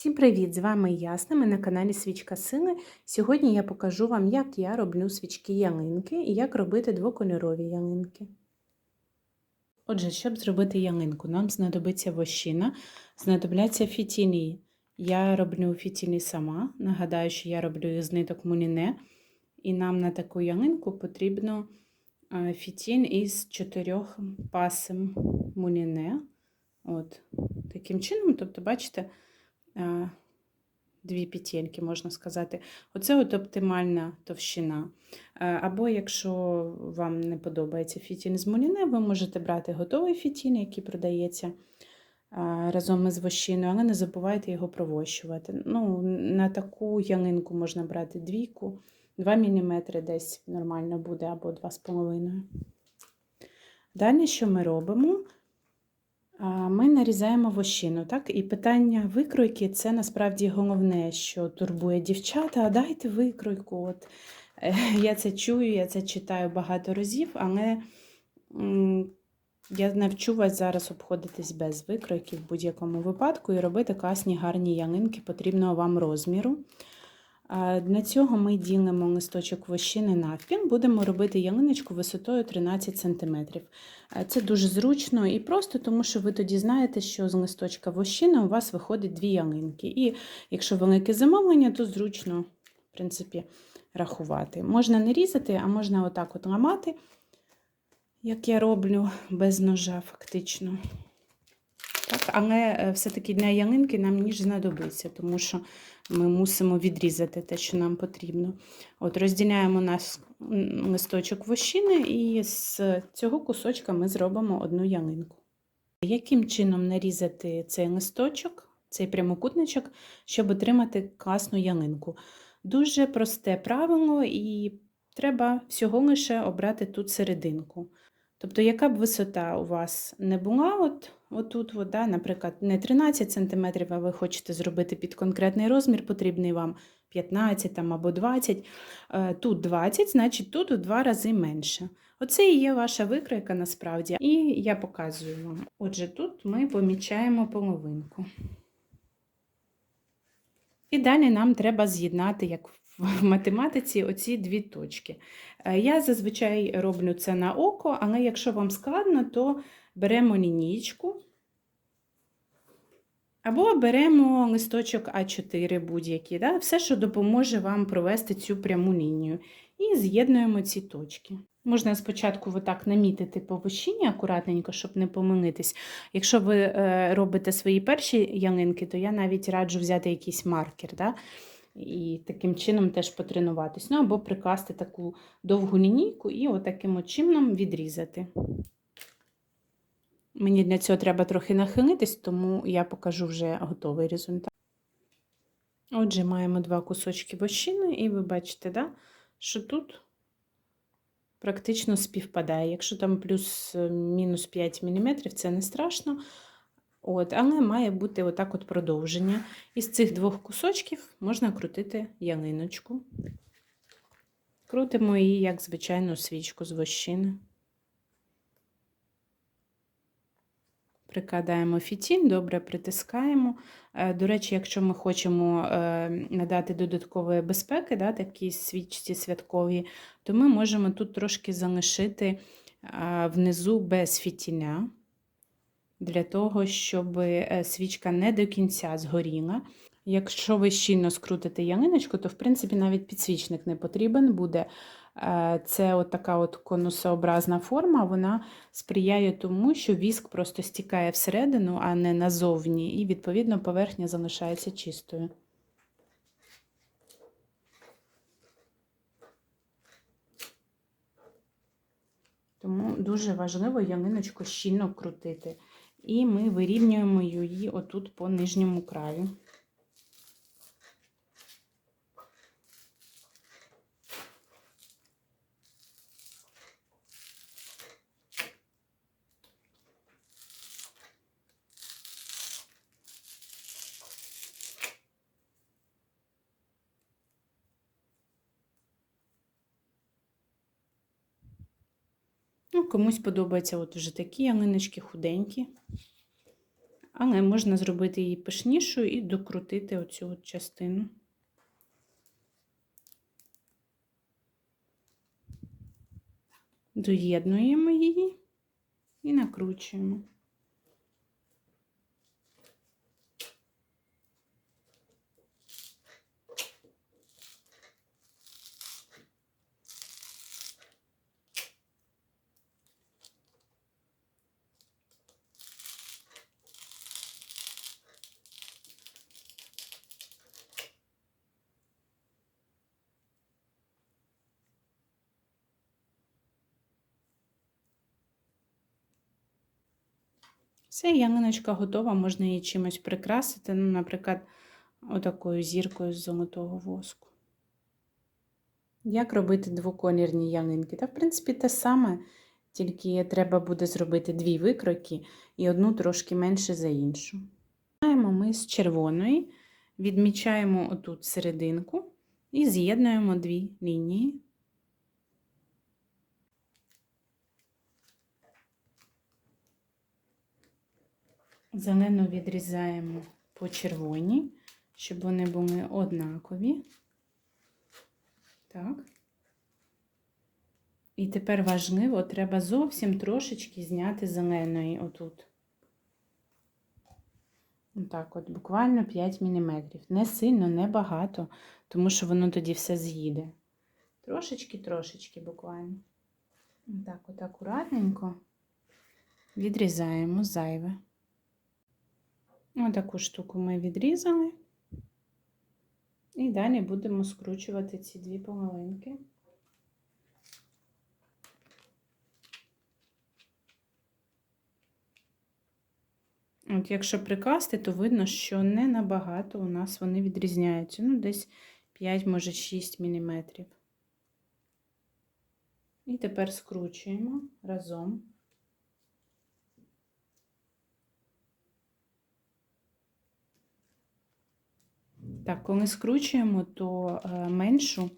Всім привіт! З вами Ясна, ми на каналі Свічка Сили. Сьогодні я покажу вам, як я роблю свічки ялинки і як робити двокольорові ялинки. Отже, щоб зробити ялинку, нам знадобиться вощина, знадобляться фітілі. Я роблю фітілі сама. Нагадаю, що я роблю їх з ниток муліне. І нам на таку ялинку потрібно е, фітіль із чотирьох пасем муліне. От, Таким чином, тобто, бачите, дві петельки, можна сказати. Оце от оптимальна товщина. Е, Або, якщо вам не подобається фітіль з муліне, ви можете брати готовий фітіль, який продається е, разом із вощиною, але не забувайте його провощувати. Ну, На таку ялинку можна брати двійку, 2 мм десь нормально буде, або 2,5 Далі, що ми робимо? Ми нарізаємо вощину, так? І питання викройки це насправді головне, що турбує дівчата. А дайте викройку. От, е, Я це чую, я це читаю багато разів, але я навчу вас зараз обходитись без викройки в будь-якому випадку і робити класні гарні ялинки потрібного вам розміру. Для цього ми ділимо листочок вощини навпіл, будемо робити ялиночку висотою 13 см. Це дуже зручно і просто, тому що ви тоді знаєте, що з листочка вощини у вас виходить дві ялинки. І якщо велике замовлення, то зручно в принципі, рахувати. Можна не різати, а можна отак от ламати, як я роблю без ножа, фактично. Так, Але е, все-таки для ялинки нам ніж знадобиться, тому що ми мусимо відрізати те, що нам потрібно. От Розділяємо наш листочок вощини, і з цього кусочка ми зробимо одну ялинку. Яким чином нарізати цей листочок, цей прямокутничок, щоб отримати класну ялинку? Дуже просте правило, і треба всього лише обрати тут серединку. Тобто, яка б висота у вас не була, от, отут, от, да, наприклад, не 13 см, а ви хочете зробити під конкретний розмір, потрібний вам 15 там, або 20 е, Тут 20, значить тут у два рази менше. Оце і є ваша викройка насправді. І я показую вам. Отже, тут ми помічаємо половинку. І далі нам треба з'єднати, як в математиці, оці дві точки. Е, я зазвичай роблю це на око, але якщо вам складно, то беремо лінійку. Або беремо листочок А4 будь-який, да? все, що допоможе вам провести цю пряму лінію. І з'єднуємо ці точки. Можна спочатку отак намітити по вощині акуратненько, щоб не помилитись. Якщо ви е, робите свої перші ялинки, то я навіть раджу взяти якийсь маркер. Да? І таким чином теж потренуватись. Ну, або прикласти таку довгу лінійку і отаким от чином відрізати. Мені для цього треба трохи нахилитись, тому я покажу вже готовий результат. Отже, маємо два кусочки вощини, і ви бачите, да, що тут практично співпадає. Якщо там плюс-мінус 5 мм, це не страшно. От, Але має бути отак от продовження. Із цих двох кусочків можна крутити ялиночку. Крутимо її, як звичайну свічку з вощини. Прикладаємо фітін, добре притискаємо. Е, до речі, якщо ми хочемо е, надати додаткової безпеки, да, такій свічці святковій, то ми можемо тут трошки залишити е, внизу без фітіля для того, щоб свічка не до кінця згоріла. Якщо ви щільно скрутите ялиночку, то в принципі навіть підсвічник не потрібен буде. Е, це от така от конусообразна форма, вона сприяє тому, що віск просто стікає всередину, а не назовні, і, відповідно, поверхня залишається чистою. Тому дуже важливо ялиночку щільно крутити і ми вирівнюємо її отут по нижньому краю. Комусь подобаються от вже такі ялиночки худенькі. Але можна зробити її пишнішою і докрутити оцю от частину. Доєднуємо її і накручуємо. Все, ялиночка готова, можна її чимось прикрасити, ну, наприклад, отакою зіркою з золотого воску. Як робити двоколірні ялинки? Та, в принципі, те саме, тільки треба буде зробити дві викройки і одну трошки менше за іншу. Починаємо ми з червоної, відмічаємо отут серединку і з'єднуємо дві лінії. Зелену відрізаємо по червоній, щоб вони були однакові. Так. І тепер важливо, треба зовсім трошечки зняти зеленої отут. Так, от, буквально 5 мм. Не сильно, не багато, тому що воно тоді все з'їде. Трошечки-трошечки буквально. Так, от акуратненько відрізаємо зайве. Отаку штуку ми відрізали. І далі будемо скручувати ці дві половинки. От якщо прикласти, то видно, що не набагато у нас вони відрізняються. Ну, десь 5, може 6 мм. І тепер скручуємо разом. Так, коли скручуємо, то е, меншу,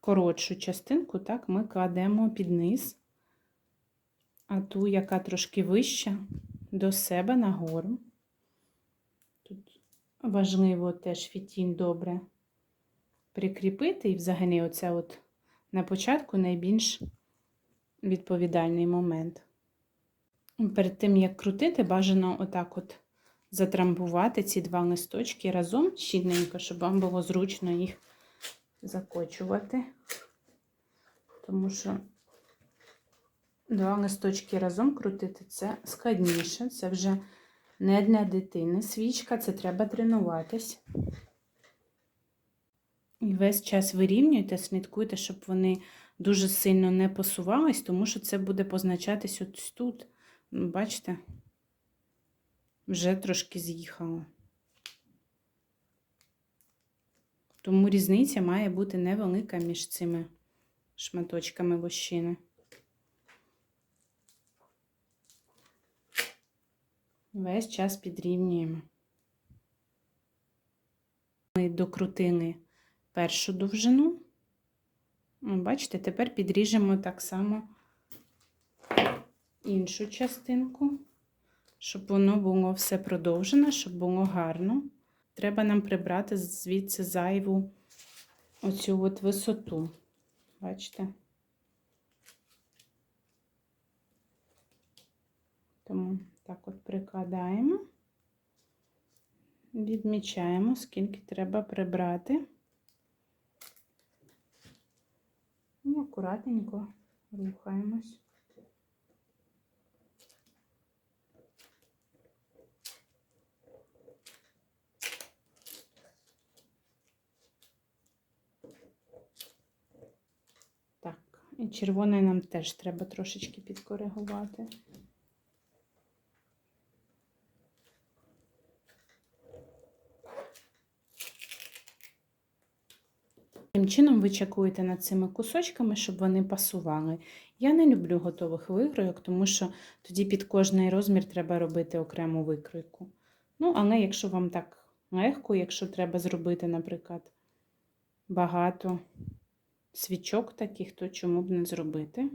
коротшу частинку так, ми кладемо під низ, а ту, яка трошки вища, до себе нагору. Тут важливо теж фітінь добре прикріпити, і взагалі оце от на початку найбільш відповідальний момент. Перед тим, як крутити, бажано отак от затрамбувати ці два листочки разом щільненько, щоб вам було зручно їх закочувати. Тому що два листочки разом крутити це складніше, це вже не для дитини. Свічка, це треба тренуватись. І весь час вирівнюйте, слідкуйте, щоб вони дуже сильно не посувались, тому що це буде позначатись ось тут. Бачите? Вже трошки з'їхало. Тому різниця має бути невелика між цими шматочками вощини. Весь час підрівнюємо. Ми докрутили першу довжину. Бачите, тепер підріжемо так само іншу частинку щоб воно було все продовжене, щоб було гарно. Треба нам прибрати звідси зайву оцю от висоту. Бачите? Тому так от прикладаємо, відмічаємо, скільки треба прибрати. І акуратненько рухаємось. І червоний нам теж треба трошечки підкоригувати. Таким чином ви чекуєте над цими кусочками, щоб вони пасували. Я не люблю готових викройок, тому що тоді під кожний розмір треба робити окрему викройку. Ну, але якщо вам так легко, якщо треба зробити, наприклад, багато свічок таких, то чому б не зробити.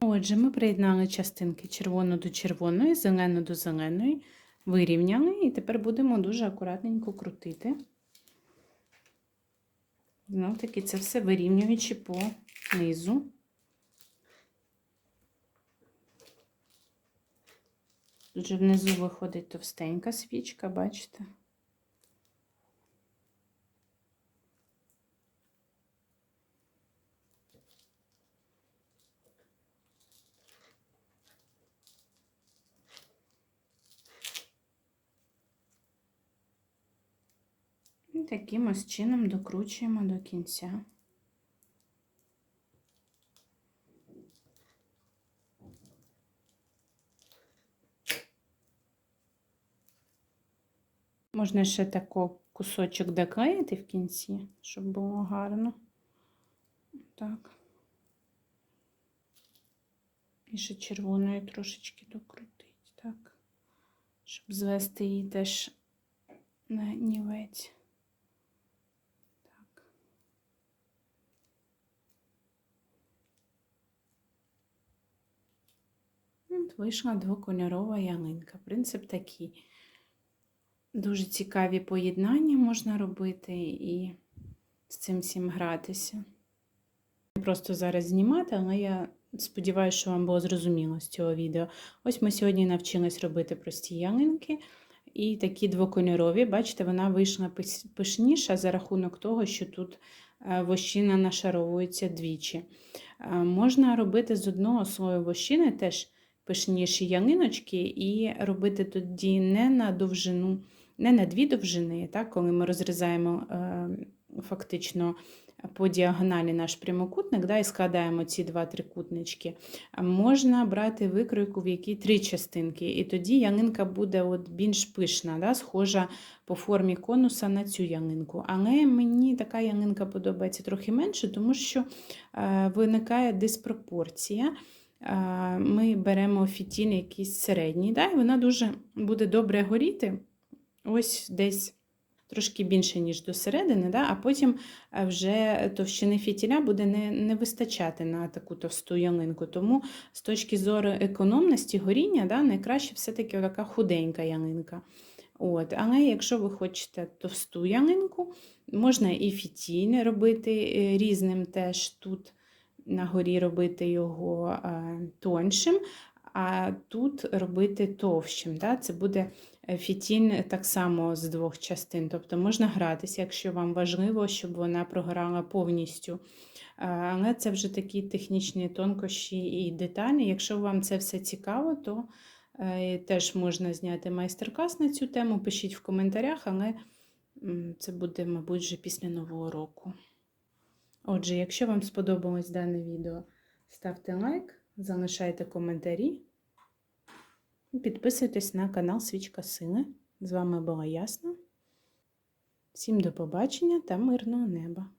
Отже, ми приєднали частинки червону до червоної, зелену до зеленої. вирівняли, і тепер будемо дуже акуратненько крутити. Знов таки це все вирівнюючи по низу. Тут внизу виходить товстенька свічка, бачите? Таким ось чином докручуємо до кінця. Можна ще тако кусочок доклеїти в кінці, щоб було гарно. Так. І ще червоною трошечки докрутить, так, щоб звести її теж на нівець. Так. От вийшла двокольорова ялинка. Принцип такий. Дуже цікаві поєднання можна робити і з цим всім гратися. Не просто зараз знімати, але я сподіваюся, що вам було зрозуміло з цього відео. Ось ми сьогодні навчились робити прості ялинки. І такі двокольорові, бачите, вона вийшла пишніша за рахунок того, що тут е, вощина нашаровується двічі. Е, можна робити з одного слою вощини теж пишніші ялиночки, і робити тоді не на довжину не на дві довжини, так, коли ми розрізаємо е, фактично по діагоналі наш прямокутник да, і складаємо ці два трикутнички, можна брати викройку, в якій три частинки, і тоді ялинка буде от більш пишна, да, схожа по формі конуса на цю ялинку. Але мені така ялинка подобається трохи менше, тому що е, виникає диспропорція. Е, ми беремо фітін якийсь середній, да, і вона дуже буде добре горіти ось десь трошки більше, ніж до середини, да? а потім е, вже товщини фітіля буде не не вистачати на таку товсту ялинку. Тому з точки зору економності горіння да, найкраще все-таки така худенька ялинка. От, Але якщо ви хочете товсту ялинку, можна і фітіль робити е, різним теж тут на горі робити його е, тоншим, а тут робити товщим. Да? Це буде фітіль так само з двох частин. Тобто можна гратися, якщо вам важливо, щоб вона програла повністю. Але це вже такі технічні тонкощі і деталі. Якщо вам це все цікаво, то е, теж можна зняти майстер-клас на цю тему. Пишіть в коментарях, але це буде, мабуть, вже після нового року. Отже, якщо вам сподобалось дане відео, ставте лайк, залишайте коментарі. Підписуйтесь на канал Свічка Сили. З вами була Ясна. Всім до побачення та мирного неба!